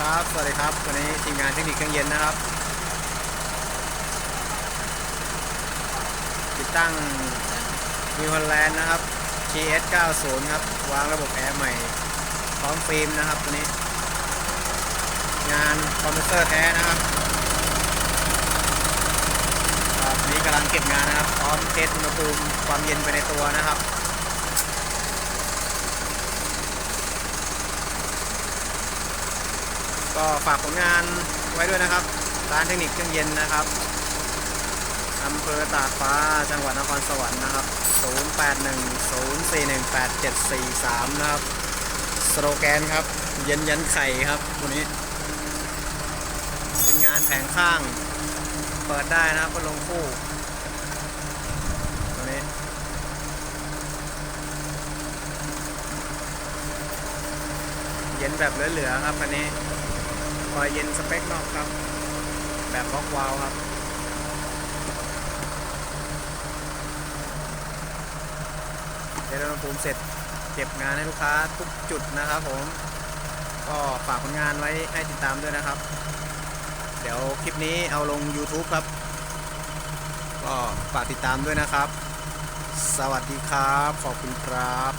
ครับ สวัสดีครับ วันนี้ทีมงานเทคนิคเครื่องเย็นนะครับ ติดตั้งมีฮอลแลนด์นะครับ GS 90ครับ วางระบบแอร์ใหม่ พร้อมฟิล์มนะครับตัวนี้ งานคอมพิวเตอร์แท้นะครับครับวันนี้กำลังเก็บงานนะครับ พร้อมเทสอุณหภูมิความเย็นไปในตัวนะครับ ก็ฝากผลงานไว้ด้วยนะครับ ร้านเทคนิคเครื่องเย็นนะครับอำเภอตากฟ้าจังหวัดนครสวรรค์นะครับ 0810418743 นะครับ สโลแกนครับ เย็นยันไข่ครับตัวนี้ เป็นงานแผงข้าง เปิดได้นะครับก็ลงคู่ตัวนี้เย็นแบบเหลือๆครับคันนี้ คอยเย็นสเปคนอกครับ แบบบล็อกวาวครับ เดี๋ยวเราภูมิเสร็จเก็บงานให้ลูกค้าทุกจุดนะครับผม ก็ฝากผลงานไว้ให้ติดตามด้วยนะครับ เดี๋ยวคลิปนี้เอาลง YouTube ครับ ก็ฝากติดตามด้วยนะครับ สวัสดีครับ ขอบคุณครับ